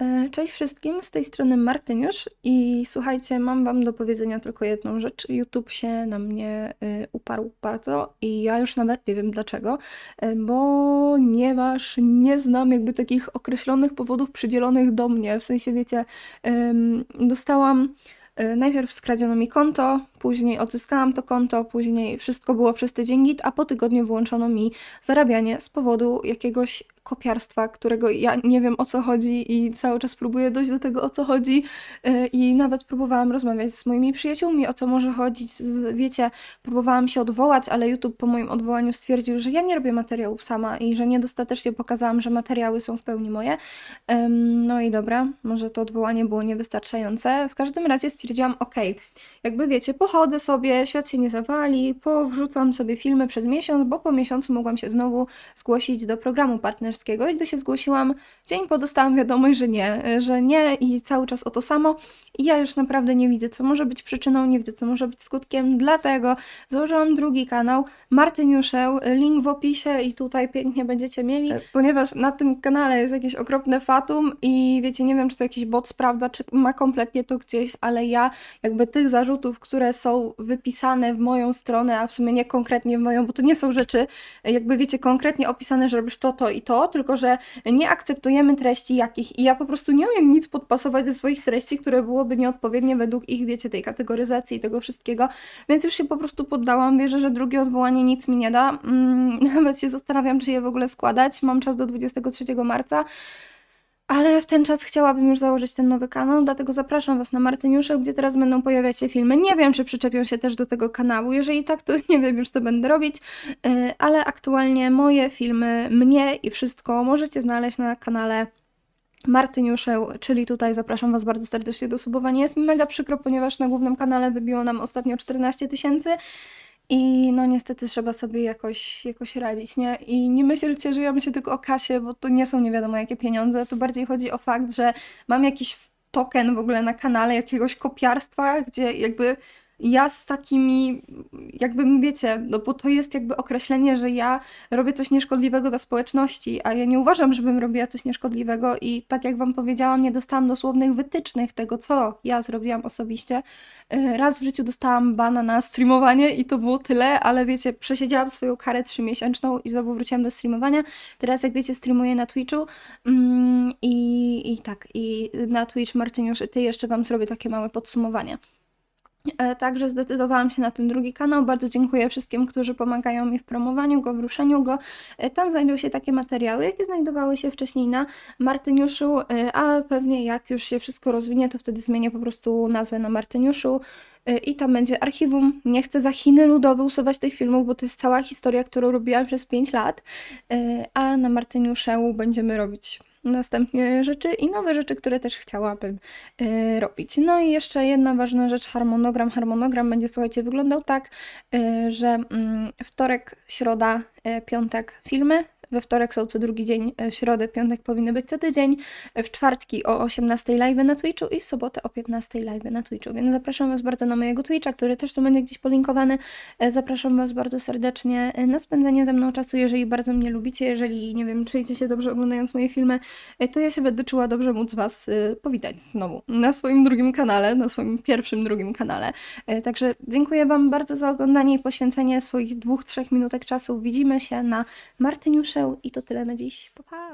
E, Cześć wszystkim, z tej strony Martyniusz i słuchajcie, mam wam do powiedzenia tylko jedną rzecz. YouTube się na mnie y, uparł bardzo i ja już nawet nie wiem dlaczego, y, ponieważ nie znam jakby takich określonych powodów przydzielonych do mnie. W sensie, wiecie, dostałam y, najpierw skradziono mi konto, później odzyskałam to konto, później wszystko było przez tydzień git, a po tygodniu wyłączono mi zarabianie z powodu jakiegoś kopiarstwa, którego ja nie wiem o co chodzi i cały czas próbuję dojść do tego o co chodzi yy, i nawet próbowałam rozmawiać z moimi przyjaciółmi o co może chodzić, wiecie, próbowałam się odwołać, ale YouTube po moim odwołaniu stwierdził, że ja nie robię materiałów sama i że niedostatecznie pokazałam, że materiały są w pełni moje. No i dobra, może to odwołanie było niewystarczające. W każdym razie stwierdziłam, okej, jakby wiecie, pochodzę sobie, świat się nie zawali, powrzucam sobie filmy przez miesiąc, bo po miesiącu mogłam się znowu zgłosić do programu partnerskiego. I gdy się zgłosiłam, dzień po dostałam wiadomość, że nie, że nie i cały czas o to samo. I ja już naprawdę nie widzę, co może być przyczyną, nie widzę, co może być skutkiem, dlatego założyłam drugi kanał, Martyniuszę, link w opisie i tutaj pięknie będziecie mieli, ponieważ na tym kanale jest jakieś okropne fatum i wiecie, nie wiem, czy to jakiś bot sprawdza, czy ma kompletnie to gdzieś, ale ja jakby tych zarzutów, które są wypisane w moją stronę, a w sumie nie konkretnie w moją, bo to nie są rzeczy, jakby wiecie, konkretnie opisane, że robisz to, to i to, tylko że nie akceptujemy treści jakich. I ja po prostu nie umiem nic podpasować do swoich treści, które byłoby nieodpowiednie według ich, wiecie, tej kategoryzacji i tego wszystkiego, więc już się po prostu poddałam, wierzę, że drugie odwołanie nic mi nie da, mm, nawet się zastanawiam, czy je w ogóle składać, mam czas do 23 marca, ale w ten czas chciałabym już założyć ten nowy kanał, dlatego zapraszam Was na Martyniusze, gdzie teraz będą pojawiać się filmy. Nie wiem, czy przyczepią się też do tego kanału. Jeżeli tak, to nie wiem już, co będę robić, yy, ale aktualnie moje filmy, mnie i wszystko możecie znaleźć na kanale Martyniusze, czyli tutaj zapraszam Was bardzo serdecznie do subowania. Jest mi mega przykro, ponieważ na głównym kanale wybiło nam ostatnio 14 tysięcy. I no niestety trzeba sobie jakoś, jakoś radzić, nie? I nie myślcie, że ja myślę tylko o kasie, bo to nie są nie wiadomo jakie pieniądze. Tu bardziej chodzi o fakt, że mam jakiś token w ogóle na kanale jakiegoś kopiarstwa, gdzie jakby ja z takimi, jakby wiecie, no bo to jest jakby określenie, że ja robię coś nieszkodliwego dla społeczności, a ja nie uważam, żebym robiła coś nieszkodliwego i tak jak wam powiedziałam, nie dostałam dosłownych wytycznych tego, co ja zrobiłam osobiście. Yy, Raz w życiu dostałam bana na streamowanie i to było tyle, ale wiecie, przesiedziałam swoją karę trzymiesięczną i znowu wróciłam do streamowania. Teraz, jak wiecie, streamuję na Twitchu mm, i, i tak, i na Twitch Martyniusz, ty jeszcze wam zrobię takie małe podsumowanie. E, Także zdecydowałam się na ten drugi kanał. Bardzo dziękuję wszystkim, którzy pomagają mi w promowaniu go, w ruszeniu go. E, Tam znajdą się takie materiały, jakie znajdowały się wcześniej na Martyniuszu, e, a pewnie jak już się wszystko rozwinie, to wtedy zmienię po prostu nazwę na Martyniuszu. I tam będzie archiwum. Nie chcę za Chiny ludowe usuwać tych filmów, bo to jest cała historia, którą robiłam przez 5 lat. A na Martyniuszu będziemy robić następnie rzeczy i nowe rzeczy, które też chciałabym e, robić. No i jeszcze jedna ważna rzecz, harmonogram. Harmonogram będzie, słuchajcie, wyglądał tak, e, że mm, wtorek, środa, e, piątek filmy. We wtorek są co drugi dzień, e, w środę, piątek powinny być co tydzień, e, w czwartki o 18 live na Twitchu i w sobotę o 15 live na Twitchu. Więc zapraszam Was bardzo na mojego Twitcha, który też tu będzie gdzieś polinkowany. E, Zapraszam Was bardzo serdecznie na spędzenie ze mną czasu, jeżeli bardzo mnie lubicie, jeżeli, nie wiem, czujecie się dobrze oglądając moje filmy, to ja się będę czuła dobrze móc Was powitać znowu na swoim drugim kanale, na swoim pierwszym, drugim kanale. Także dziękuję Wam bardzo za oglądanie i poświęcenie swoich dwóch, trzech minutek czasu. Widzimy się na Martyniusze i to tyle na dziś. Pa, pa!